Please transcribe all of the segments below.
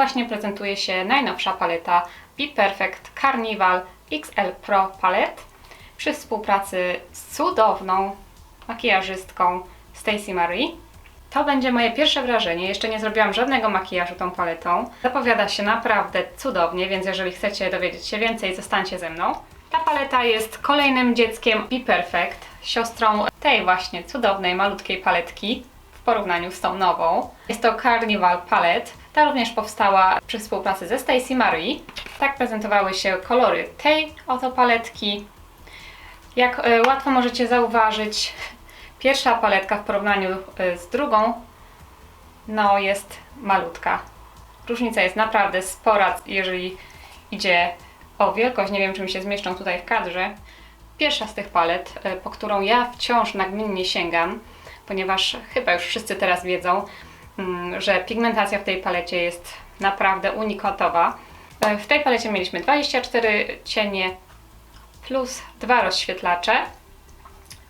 Właśnie prezentuje się najnowsza paleta Be Perfect Carnival XL Pro Palette przy współpracy z cudowną makijażystką Stacey Marie. To będzie moje pierwsze wrażenie. Jeszcze nie zrobiłam żadnego makijażu tą paletą. Zapowiada się naprawdę cudownie, więc jeżeli chcecie dowiedzieć się więcej, zostańcie ze mną. Ta paleta jest kolejnym dzieckiem Be Perfect, siostrą tej właśnie cudownej, malutkiej paletki w porównaniu z tą nową. Jest to Carnival Palette. Ta również powstała przy współpracy ze Stacey Marie. Tak prezentowały się kolory tej oto paletki. Jak e, łatwo możecie zauważyć, pierwsza paletka w porównaniu e, z drugą no jest malutka. Różnica jest naprawdę spora, jeżeli idzie o wielkość. Nie wiem, czy mi się zmieszczą tutaj w kadrze. Pierwsza z tych palet, e, po którą ja wciąż nagminnie sięgam, ponieważ chyba już wszyscy teraz wiedzą, że pigmentacja w tej palecie jest naprawdę unikatowa. E, W tej palecie mieliśmy 24 cienie plus dwa rozświetlacze.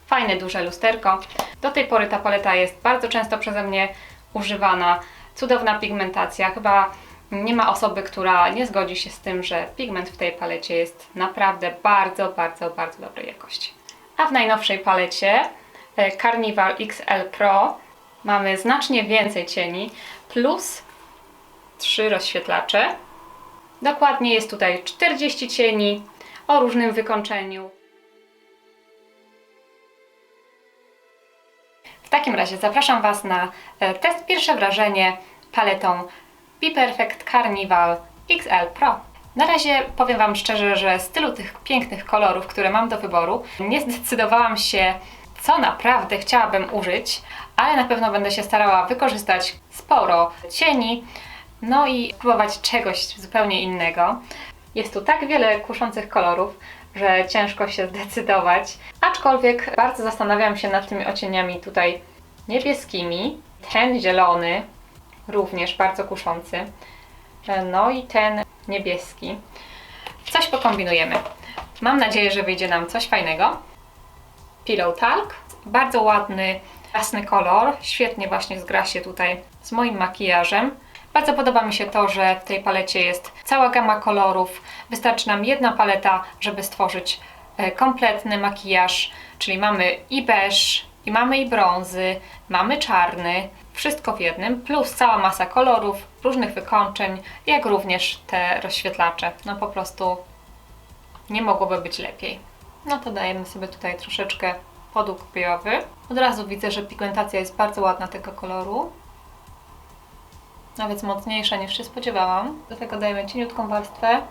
Fajne, duże lusterko. Do tej pory ta paleta jest bardzo często przeze mnie używana. Cudowna pigmentacja. Chyba nie ma osoby, która nie zgodzi się z tym, że pigment w tej palecie jest naprawdę bardzo, bardzo, bardzo dobrej jakości. A w najnowszej palecie e, Carnival XL Pro mamy znacznie więcej cieni plus 3 rozświetlacze. Dokładnie jest tutaj 40 cieni o różnym wykończeniu. W takim razie zapraszam Was na e, test pierwsze wrażenie paletą Be Perfect Carnival XL Pro. Na razie powiem Wam szczerze, że z tylu tych pięknych kolorów, które mam do wyboru, nie zdecydowałam się, co naprawdę chciałabym użyć, ale na pewno będę się starała wykorzystać sporo cieni, no i próbować czegoś zupełnie innego. Jest tu tak wiele kuszących kolorów, że ciężko się zdecydować. Aczkolwiek bardzo zastanawiam się nad tymi ocieniami tutaj niebieskimi. Ten zielony, również bardzo kuszący. No i ten niebieski. Coś pokombinujemy. Mam nadzieję, że wyjdzie nam coś fajnego. Pillow Talk. Bardzo ładny, jasny kolor. Świetnie właśnie zgra się tutaj z moim makijażem. Bardzo podoba mi się to, że w tej palecie jest cała gama kolorów. Wystarczy nam jedna paleta, żeby stworzyć e, kompletny makijaż, czyli mamy i beż, i mamy i brązy, mamy czarny, wszystko w jednym, plus cała masa kolorów, różnych wykończeń, jak również te rozświetlacze. No po prostu nie mogłoby być lepiej. No to dajemy sobie tutaj troszeczkę podłóg bojowy. Od razu widzę, że pigmentacja jest bardzo ładna tego koloru. Nawet mocniejsza niż się spodziewałam. Do tego dajemy cieniutką warstwę.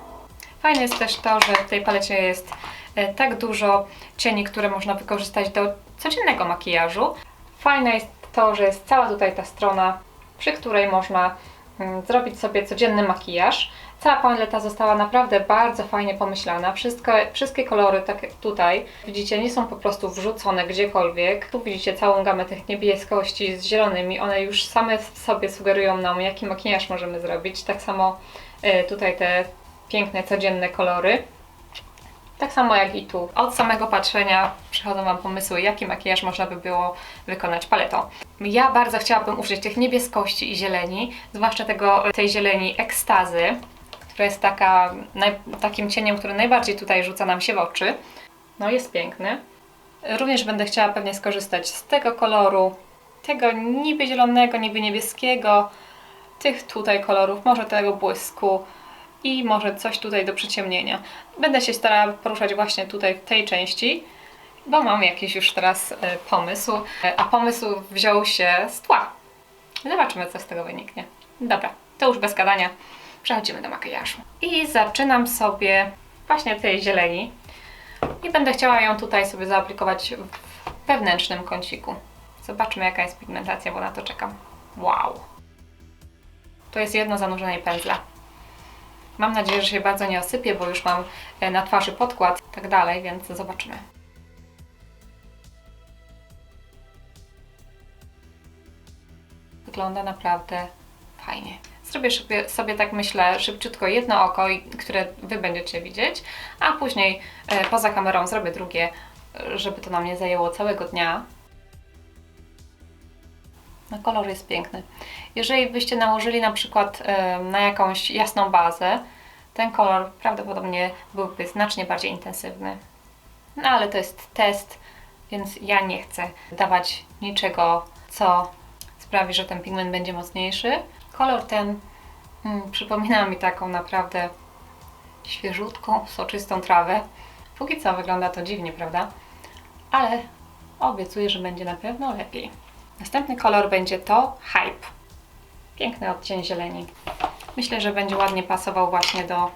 Fajne jest też to, że w tej palecie jest e, tak dużo cieni, które można wykorzystać do codziennego makijażu. Fajne jest to, że jest cała tutaj ta strona, przy której można zrobić sobie codzienny makijaż. Cała paleta została naprawdę bardzo fajnie pomyślana. Wszystkie, wszystkie kolory, tak jak tutaj, widzicie, nie są po prostu wrzucone gdziekolwiek. Tu widzicie całą gamę tych niebieskości z zielonymi. One już same w sobie sugerują nam, jaki makijaż możemy zrobić. Tak samo y, tutaj te piękne, codzienne kolory. Tak samo jak i tu. Od samego patrzenia przychodzą Wam pomysły, jaki makijaż można by było wykonać paletą. Ja bardzo chciałabym użyć tych niebieskości i zieleni, zwłaszcza tego, tej zieleni ekstazy, która jest taka, naj, takim cieniem, który najbardziej tutaj rzuca nam się w oczy. No jest piękny. Również będę chciała pewnie skorzystać z tego koloru, tego niby zielonego, niby niebieskiego, tych tutaj kolorów, może tego błysku i może coś tutaj do przyciemnienia. Będę się starała poruszać właśnie tutaj w tej części, bo mam jakiś już teraz e, pomysł, E, a pomysł wziął się z tła. Zobaczymy, co z tego wyniknie. Dobra, to już bez gadania. Przechodzimy do makijażu. I zaczynam sobie właśnie tej zieleni i będę chciała ją tutaj sobie zaaplikować w wewnętrznym kąciku. Zobaczmy, jaka jest pigmentacja, bo na to czekam. Wow! To jest jedno zanurzenie pędzla. Mam nadzieję, że się bardzo nie osypie, bo już mam e, na twarzy podkład i tak dalej, więc zobaczymy. Wygląda naprawdę fajnie. Zrobię sobie, sobie tak myślę szybciutko jedno oko, które Wy będziecie widzieć, a później e, poza kamerą zrobię drugie, e, żeby to nam nie zajęło całego dnia. No kolor jest piękny. Jeżeli byście nałożyli na przykład na jakąś jasną bazę, ten kolor prawdopodobnie byłby znacznie bardziej intensywny. No ale to jest test, więc ja nie chcę dawać niczego, co sprawi, że ten pigment będzie mocniejszy. Kolor ten mm, przypomina mi taką naprawdę świeżutką, soczystą trawę. Póki co wygląda to dziwnie, prawda? Ale obiecuję, że będzie na pewno lepiej. Następny kolor będzie to Hype. Piękny odcień zieleni. Myślę, że będzie ładnie pasował właśnie do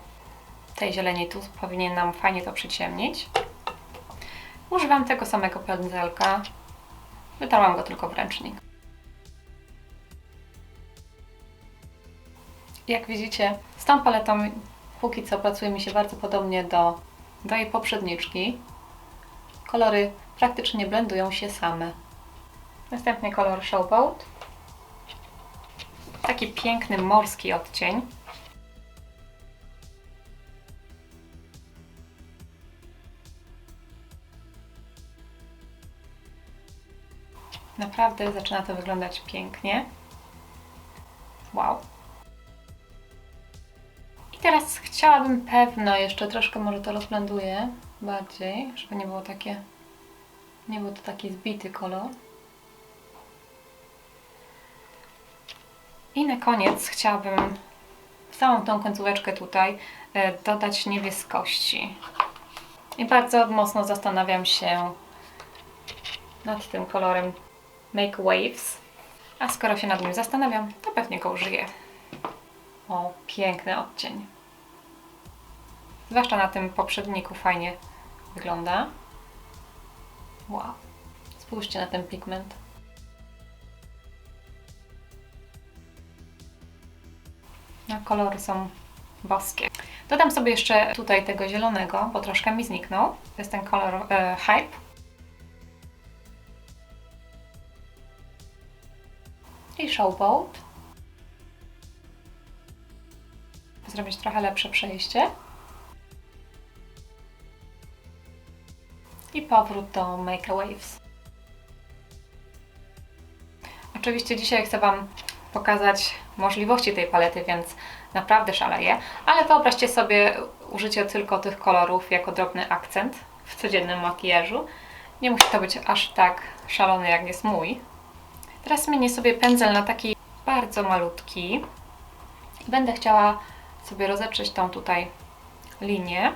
tej zieleni. Tu powinien nam fajnie to przyciemnić. Używam tego samego pędzelka. Wytarłam go tylko w ręcznik. Jak widzicie, z tą paletą póki co pracuje mi się bardzo podobnie do, do jej poprzedniczki. Kolory praktycznie blendują się same. Następnie kolor Showboat. Taki piękny morski odcień. Naprawdę zaczyna to wyglądać pięknie. Wow. I teraz chciałabym pewno jeszcze troszkę może to rozblenduję bardziej, żeby nie było takie nie był to taki zbity kolor. I na koniec chciałabym w całą tą końcóweczkę tutaj e, dodać niebieskości. I bardzo mocno zastanawiam się nad tym kolorem Make Waves. A skoro się nad nim zastanawiam, to pewnie go użyję. O, piękny odcień. Zwłaszcza na tym poprzedniku fajnie wygląda. Wow. Spójrzcie na ten pigment. No, kolory są boskie. Dodam sobie jeszcze tutaj tego zielonego, bo troszkę mi zniknął. To jest ten kolor e, Hype. I Showboat. Zrobić trochę lepsze przejście. i powrót do Make a Waves. Oczywiście dzisiaj chcę Wam pokazać możliwości tej palety, więc naprawdę szaleję, ale wyobraźcie sobie użycie tylko tych kolorów jako drobny akcent w codziennym makijażu. Nie musi to być aż tak szalony, jak jest mój. Teraz zmienię sobie pędzel na taki bardzo malutki. Będę chciała sobie rozetrzeć tą tutaj linię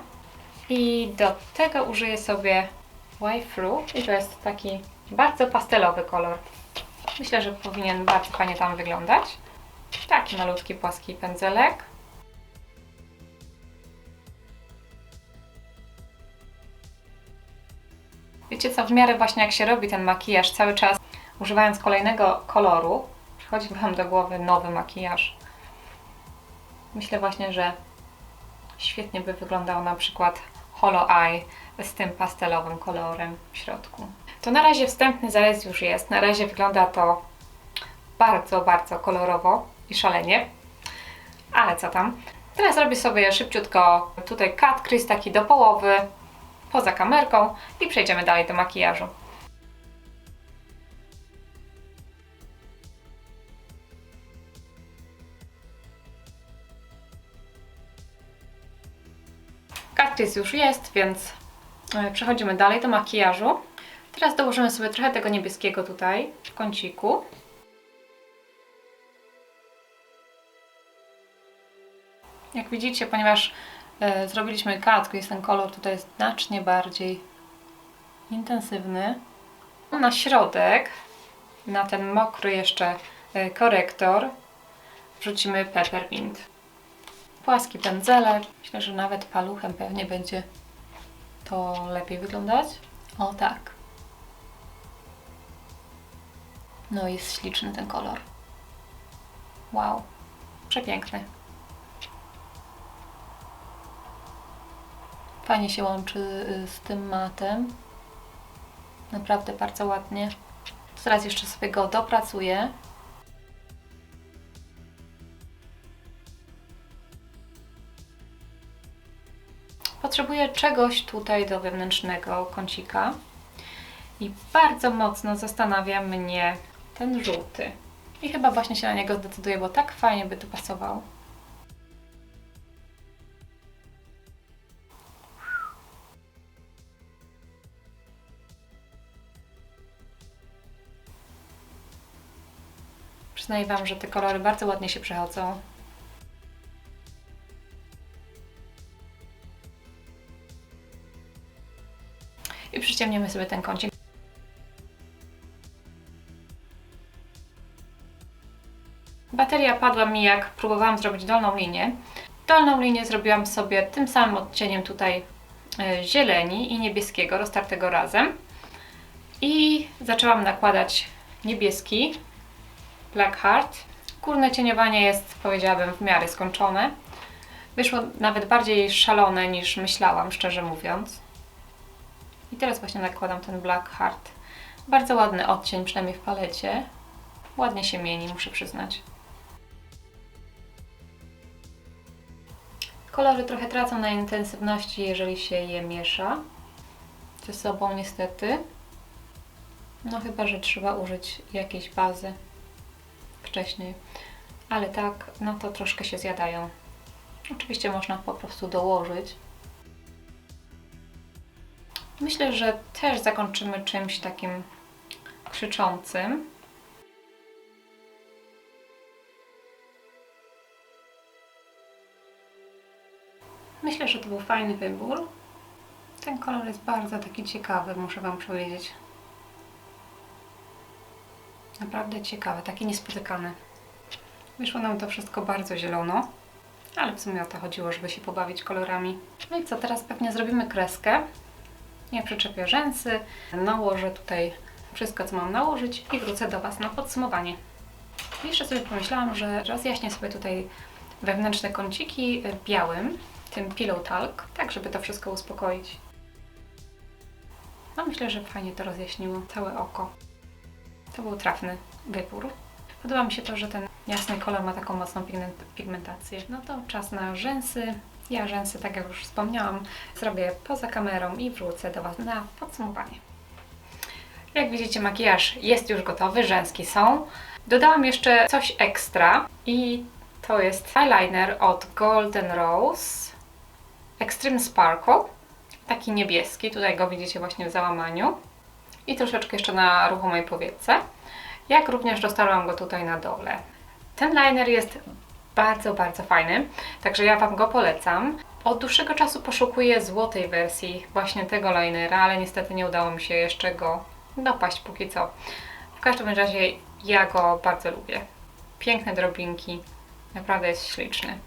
i do tego użyję sobie Waifu i to jest taki bardzo pastelowy kolor. Myślę, że powinien bardzo fajnie tam wyglądać. Taki malutki, płaski pędzelek. Wiecie co, w miarę właśnie jak się robi ten makijaż cały czas używając kolejnego koloru, przychodzi Wam do głowy nowy makijaż. Myślę właśnie, że świetnie by wyglądał na przykład Hollow Eye z tym pastelowym kolorem w środku. To na razie wstępny zarys już jest. Na razie wygląda to bardzo, bardzo kolorowo i szalenie. Ale co tam? Teraz zrobię sobie szybciutko tutaj cut crease taki do połowy poza kamerką i przejdziemy dalej do makijażu. Cut crease już jest, więc przechodzimy dalej do makijażu. Teraz dołożymy sobie trochę tego niebieskiego tutaj w kąciku. Jak widzicie, ponieważ e, zrobiliśmy katkę, jest ten kolor tutaj znacznie bardziej intensywny. Na środek, na ten mokry jeszcze e, korektor wrzucimy peppermint. Płaski pędzelek. Myślę, że nawet paluchem pewnie będzie to lepiej wyglądać. O tak. No jest śliczny ten kolor. Wow. Przepiękny. Fajnie się łączy y, z tym matem. Naprawdę bardzo ładnie. Teraz jeszcze sobie go dopracuję. Potrzebuję czegoś tutaj do wewnętrznego kącika i bardzo mocno zastanawia mnie ten żółty. I chyba właśnie się na niego zdecyduję, bo tak fajnie by tu pasował. Przyznaję Wam, że te kolory bardzo ładnie się przechodzą. I przyciemnimy sobie ten kącik. Bateria padła mi jak próbowałam zrobić dolną linię. Dolną linię zrobiłam sobie tym samym odcieniem tutaj e, zieleni i niebieskiego, roztartego razem. I zaczęłam nakładać niebieski Black Heart. Górne cieniowanie jest, powiedziałabym, w miarę skończone. Wyszło nawet bardziej szalone niż myślałam, szczerze mówiąc. I teraz właśnie nakładam ten Black Heart. Bardzo ładny odcień, przynajmniej w palecie. Ładnie się mieni, muszę przyznać. Kolory trochę tracą na intensywności, jeżeli się je miesza ze sobą, niestety. No chyba, że trzeba użyć jakiejś bazy wcześniej. Ale tak, no to troszkę się zjadają. Oczywiście można po prostu dołożyć. Myślę, że też zakończymy czymś takim krzyczącym. Myślę, że to był fajny wybór. Ten kolor jest bardzo taki ciekawy, muszę Wam powiedzieć. Naprawdę ciekawy, taki niespotykany. Wyszło nam to wszystko bardzo zielono, ale w sumie o to chodziło, żeby się pobawić kolorami. No i co, teraz pewnie zrobimy kreskę. Ja przyczepię rzęsy, nałożę tutaj wszystko, co mam nałożyć i wrócę do Was na podsumowanie. Jeszcze sobie pomyślałam, że rozjaśnię sobie tutaj wewnętrzne kąciki białym, tym pillow talk, tak żeby to wszystko uspokoić. No myślę, że fajnie to rozjaśniło całe oko. To był trafny wybór. Podoba mi się to, że ten jasny kolor ma taką mocną pigment- pigmentację. No to czas na rzęsy. Ja rzęsy, tak jak już wspomniałam, zrobię poza kamerą i wrócę do Was na podsumowanie. Jak widzicie, makijaż jest już gotowy, rzęski są. Dodałam jeszcze coś ekstra i to jest eyeliner od Golden Rose Extreme Sparkle. Taki niebieski, tutaj go widzicie właśnie w załamaniu. I troszeczkę jeszcze na ruchomej powiece. Jak również dostarłam go tutaj na dole. Ten liner jest bardzo, bardzo fajny, także ja Wam go polecam. Od dłuższego czasu poszukuję złotej wersji właśnie tego linera, ale niestety nie udało mi się jeszcze go dopaść póki co. W każdym razie ja go bardzo lubię. Piękne drobinki, naprawdę jest śliczny.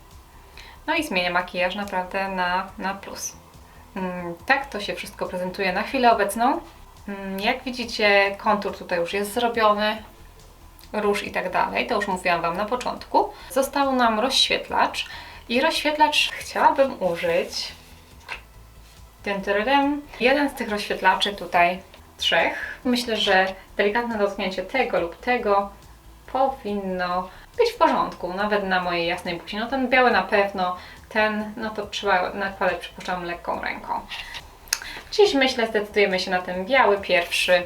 No i zmienia makijaż naprawdę na, na plus. Mm, tak to się wszystko prezentuje na chwilę obecną. Mm, Jak widzicie, kontur tutaj już jest zrobiony, róż i tak dalej, to już mówiłam Wam na początku. Został nam rozświetlacz i rozświetlacz chciałabym użyć tyryrym. jeden z tych rozświetlaczy tutaj, trzech. Myślę, że delikatne dotknięcie tego lub tego powinno być w porządku, nawet na mojej jasnej buzi. No ten biały na pewno, ten, no to trzeba nakładać, przypuszczam, lekką ręką. Dziś myślę, zdecydujemy się na ten biały pierwszy.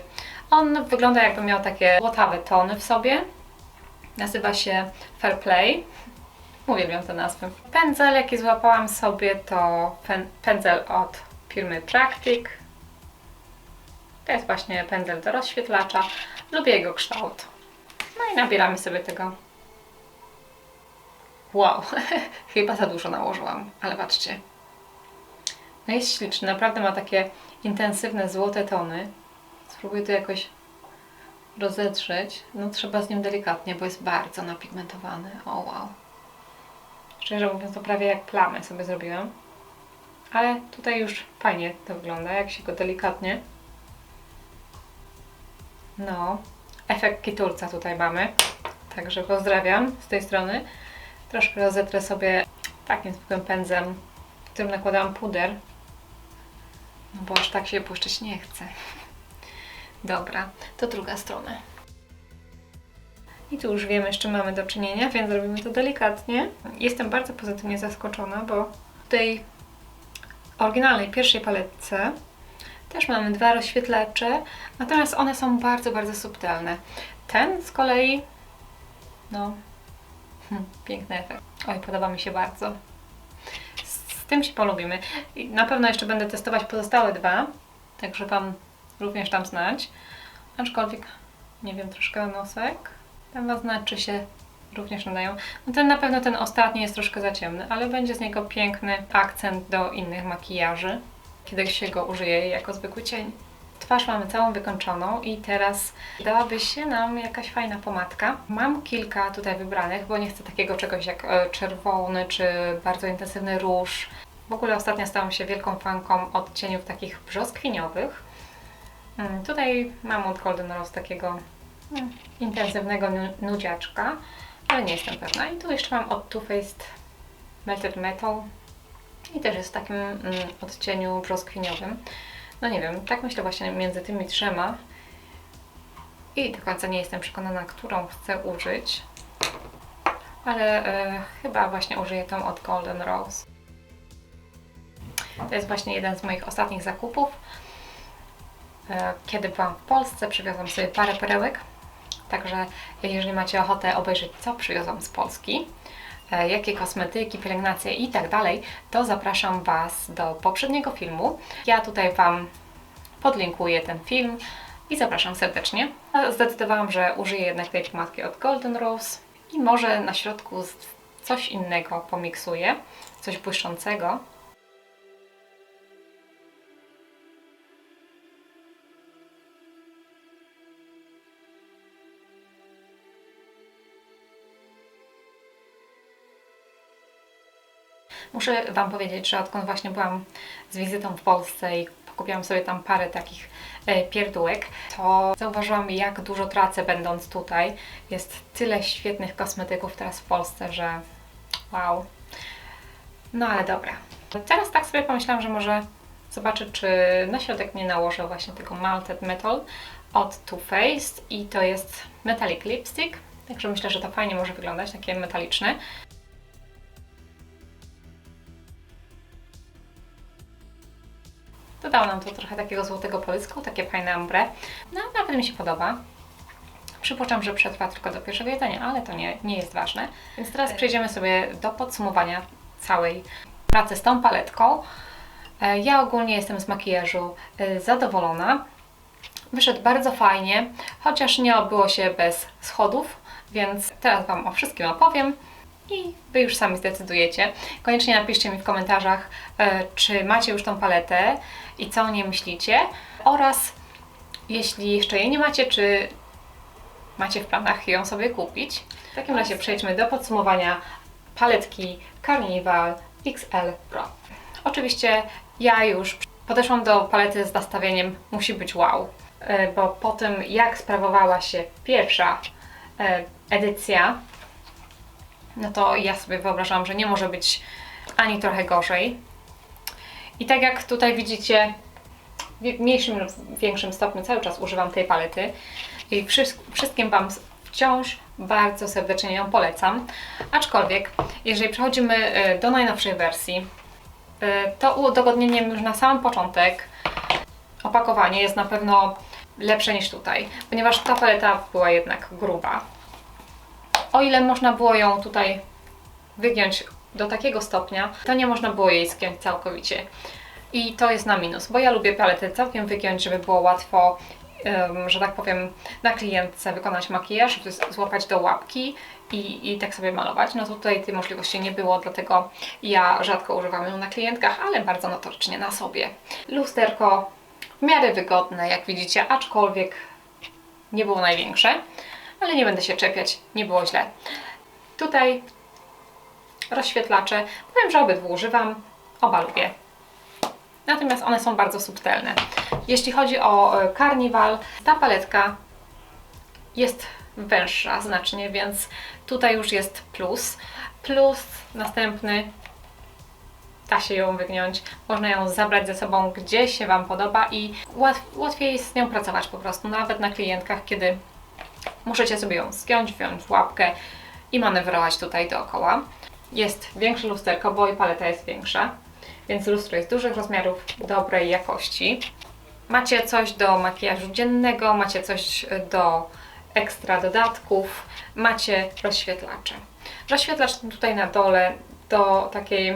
On wygląda jakby miał takie złotawe tony w sobie. Nazywa się Fair Play. Uwielbiam tę nazwę. Pędzel, jaki złapałam sobie, to pen, pędzel od firmy Practic. To jest właśnie pędzel do rozświetlacza. Lubię jego kształt. No i nabieramy sobie tego. Wow, chyba za dużo nałożyłam, ale patrzcie. No jest śliczny, naprawdę ma takie intensywne złote tony. Spróbuję to jakoś rozedrzeć. No trzeba z nim delikatnie, bo jest bardzo napigmentowany. O wow. Szczerze mówiąc, to prawie jak plamy sobie zrobiłam. Ale tutaj już fajnie to wygląda, jak się go delikatnie. No, efekt kitulca tutaj mamy. Także pozdrawiam z tej strony. Troszkę rozetrę sobie takim zwykłym pędzem, którym nakładałam puder. No bo aż tak się błyszczeć nie chce. Dobra, to druga strona. I tu już wiemy, z czym mamy do czynienia, więc robimy to delikatnie. Jestem bardzo pozytywnie zaskoczona, bo w tej oryginalnej pierwszej paletce też mamy dwa rozświetlacze, natomiast one są bardzo, bardzo subtelne. Ten z kolei No, hm, piękny efekt. Oj, podoba mi się bardzo. Z, z tym się polubimy. I na pewno jeszcze będę testować pozostałe dwa, także Wam również tam znać. Aczkolwiek, nie wiem, troszkę nosek. Tam Was znać, czy się również nadają. No ten na pewno ten ostatni jest troszkę za ciemny, ale będzie z niego piękny akcent do innych makijaży, kiedy się go użyje jako zwykły cień. Twarz mamy całą wykończoną i teraz dałaby się nam jakaś fajna pomadka. Mam kilka tutaj wybranych, bo nie chcę takiego czegoś jak e, czerwony czy bardzo intensywny róż. W ogóle ostatnio stałam się wielką fanką odcieniów takich brzoskwiniowych. Mm, Tutaj mam od Golden Rose takiego mm, intensywnego nu- nudziaczka, ale nie jestem pewna. I tu jeszcze mam od Too Faced Melted Metal i też jest w takim mm, odcieniu brzoskwiniowym. No nie wiem, tak myślę właśnie między tymi trzema i do końca nie jestem przekonana, którą chcę użyć, ale e, chyba właśnie użyję tą od Golden Rose. To jest właśnie jeden z moich ostatnich zakupów. E, Kiedy byłam w Polsce, przywiozłam sobie parę perełek. Także jeżeli macie ochotę obejrzeć, co przywiozłam z Polski, e, jakie kosmetyki, pielęgnacje i tak dalej, to zapraszam Was do poprzedniego filmu. Ja tutaj Wam podlinkuję ten film i zapraszam serdecznie. Zdecydowałam, że użyję jednak tej pomadki od Golden Rose i może na środku coś innego pomiksuję, coś błyszczącego. Muszę Wam powiedzieć, że odkąd właśnie byłam z wizytą w Polsce i kupiłam sobie tam parę takich e, pierdółek, to zauważyłam, jak dużo tracę będąc tutaj. Jest tyle świetnych kosmetyków teraz w Polsce, że wow. No ale dobra. Teraz tak sobie pomyślałam, że może zobaczę, czy na środek nie nałożę właśnie tego Malted Metal od Too Faced i to jest Metallic Lipstick. Także myślę, że to fajnie może wyglądać, takie metaliczne. Dodało nam to trochę takiego złotego połysku, takie fajne ombre. No, nawet mi się podoba. Przypuszczam, że przetrwa tylko do pierwszego jedzenia, ale to nie, nie jest ważne. Więc teraz przejdziemy sobie do podsumowania całej pracy z tą paletką. E, Ja ogólnie jestem z makijażu e, zadowolona. Wyszedł bardzo fajnie, chociaż nie obyło się bez schodów, więc teraz Wam o wszystkim opowiem i Wy już sami zdecydujecie. Koniecznie napiszcie mi w komentarzach, e, czy macie już tą paletę i co o niej myślicie oraz jeśli jeszcze jej nie macie, czy macie w planach ją sobie kupić. W takim razie przejdźmy do podsumowania paletki Carnival XL Pro. Oczywiście ja już podeszłam do palety z nastawieniem musi być wow, e, bo po tym jak sprawowała się pierwsza e, edycja, no to ja sobie wyobrażam, że nie może być ani trochę gorzej. I tak jak tutaj widzicie, w mniejszym lub większym stopniu cały czas używam tej palety i wszy- wszystkim Wam wciąż bardzo serdecznie ją polecam. Aczkolwiek, jeżeli przechodzimy e, do najnowszej wersji, e, to udogodnieniem już na sam początek opakowanie jest na pewno lepsze niż tutaj, ponieważ ta paleta była jednak gruba. O ile można było ją tutaj wygiąć do takiego stopnia, to nie można było jej skiąć całkowicie. I to jest na minus, bo ja lubię paletę całkiem wygiąć, żeby było łatwo, em, że tak powiem, na klientce wykonać makijaż, złapać do łapki i, i tak sobie malować. No tutaj tej możliwości nie było, dlatego ja rzadko używam ją na klientkach, ale bardzo notorycznie na sobie. Lusterko w miarę wygodne, jak widzicie, aczkolwiek nie było największe, ale nie będę się czepiać, nie było źle. Tutaj rozświetlacze, powiem, że obydwu używam, oba lubię. Natomiast one są bardzo subtelne. Jeśli chodzi o e, Carnival, ta paletka jest węższa znacznie, więc tutaj już jest plus. Plus następny, da się ją wygiąć, można ją zabrać ze sobą gdzie się Wam podoba i łat, łatwiej jest z nią pracować po prostu, nawet na klientkach, kiedy możecie sobie ją skiąć, wziąć w łapkę i manewrować tutaj dookoła. Jest większe lusterko, bo i paleta jest większa, więc lustro jest dużych rozmiarów, dobrej jakości. Macie coś do makijażu dziennego, macie coś do ekstra dodatków macie rozświetlacze. Rozświetlacz tutaj na dole do takiej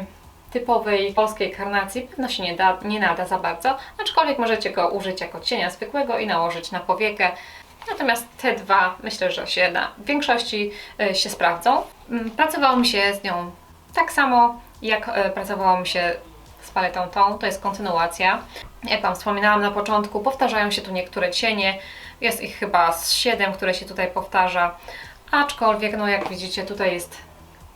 typowej polskiej karnacji pewno się nie, da, nie nada za bardzo, aczkolwiek możecie go użyć jako cienia zwykłego i nałożyć na powiekę. Natomiast te dwa myślę, że się na większości e, się sprawdzą. Mm, Pracowało mi się z nią tak samo, jak e, pracowało mi się z paletą tą, to jest kontynuacja. Jak Wam wspominałam na początku, powtarzają się tu niektóre cienie, jest ich chyba z 7, które się tutaj powtarza, aczkolwiek no jak widzicie tutaj jest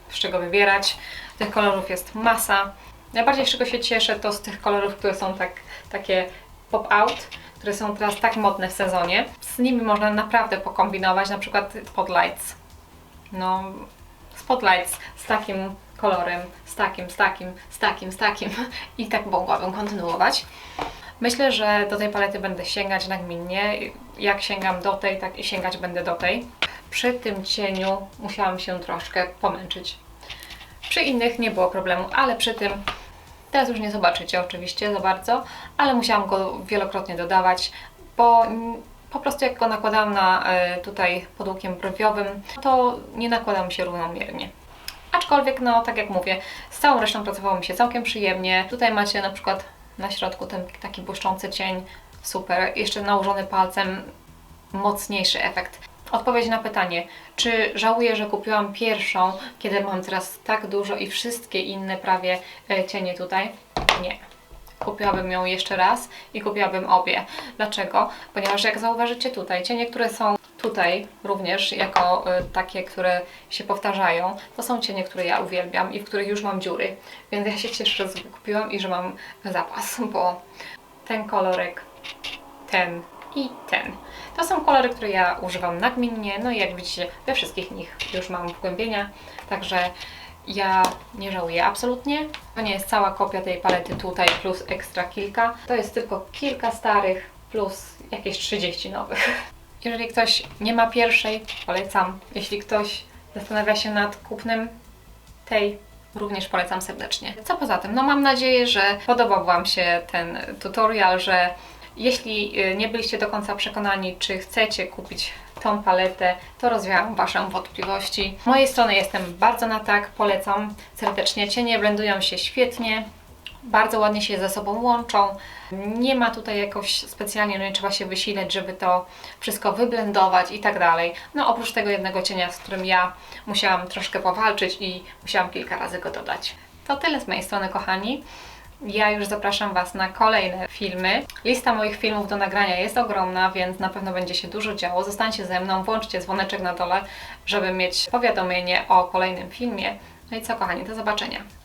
z czego wybierać. Tych kolorów jest masa. Najbardziej z czego się cieszę to z tych kolorów, które są tak, takie pop-out, które są teraz tak modne w sezonie. Z nimi można naprawdę pokombinować, na przykład spotlights. No, spotlights z takim kolorem, z takim, z takim, z takim, z takim i tak mogłabym kontynuować. Myślę, że do tej palety będę sięgać nagminnie. Jak sięgam do tej, tak i sięgać będę do tej. Przy tym cieniu musiałam się troszkę pomęczyć. Przy innych nie było problemu, ale przy tym teraz już nie zobaczycie oczywiście za bardzo, ale musiałam go wielokrotnie dodawać, bo po prostu jak go nakładałam na e, tutaj pod łukiem browiowym, to nie nakładał mi się równomiernie. Aczkolwiek, no tak jak mówię, z całą resztą pracowało mi się całkiem przyjemnie. Tutaj macie na przykład na środku ten taki błyszczący cień, super, jeszcze nałożony palcem, mocniejszy efekt. Odpowiedź na pytanie, czy żałuję, że kupiłam pierwszą, kiedy mam teraz tak dużo i wszystkie inne prawie e, cienie tutaj? Nie. Kupiłabym ją jeszcze raz i kupiłabym obie. Dlaczego? Ponieważ jak zauważycie tutaj, cienie, które są tutaj również jako y, takie, które się powtarzają, to są cienie, które ja uwielbiam i w których już mam dziury. Więc ja się cieszę, że kupiłam i że mam zapas, bo ten kolorek, ten i ten. To są kolory, które ja używam nagminnie, no i jak widzicie, we wszystkich nich już mam wgłębienia, także ja nie żałuję absolutnie. To nie jest cała kopia tej palety tutaj plus ekstra kilka. To jest tylko kilka starych plus jakieś 30 nowych. Jeżeli ktoś nie ma pierwszej, polecam. Jeśli ktoś zastanawia się nad kupnem tej, również polecam serdecznie. Co poza tym? No mam nadzieję, że podobał Wam się ten tutorial, że jeśli y, nie byliście do końca przekonani, czy chcecie kupić tą paletę, to rozwiałam Wasze wątpliwości. Z mojej strony jestem bardzo na tak, polecam serdecznie. Cienie blendują się świetnie, bardzo ładnie się ze sobą łączą. Nie ma tutaj jakoś specjalnie, no nie trzeba się wysilać, żeby to wszystko wyblendować i tak dalej. No oprócz tego jednego cienia, z którym ja musiałam troszkę powalczyć i musiałam kilka razy go dodać. To tyle z mojej strony, kochani. Ja już zapraszam Was na kolejne filmy. Lista moich filmów do nagrania jest ogromna, więc na pewno będzie się dużo działo. Zostańcie ze mną, włączcie dzwoneczek na dole, żeby mieć powiadomienie o kolejnym filmie. No i co, kochani, do zobaczenia.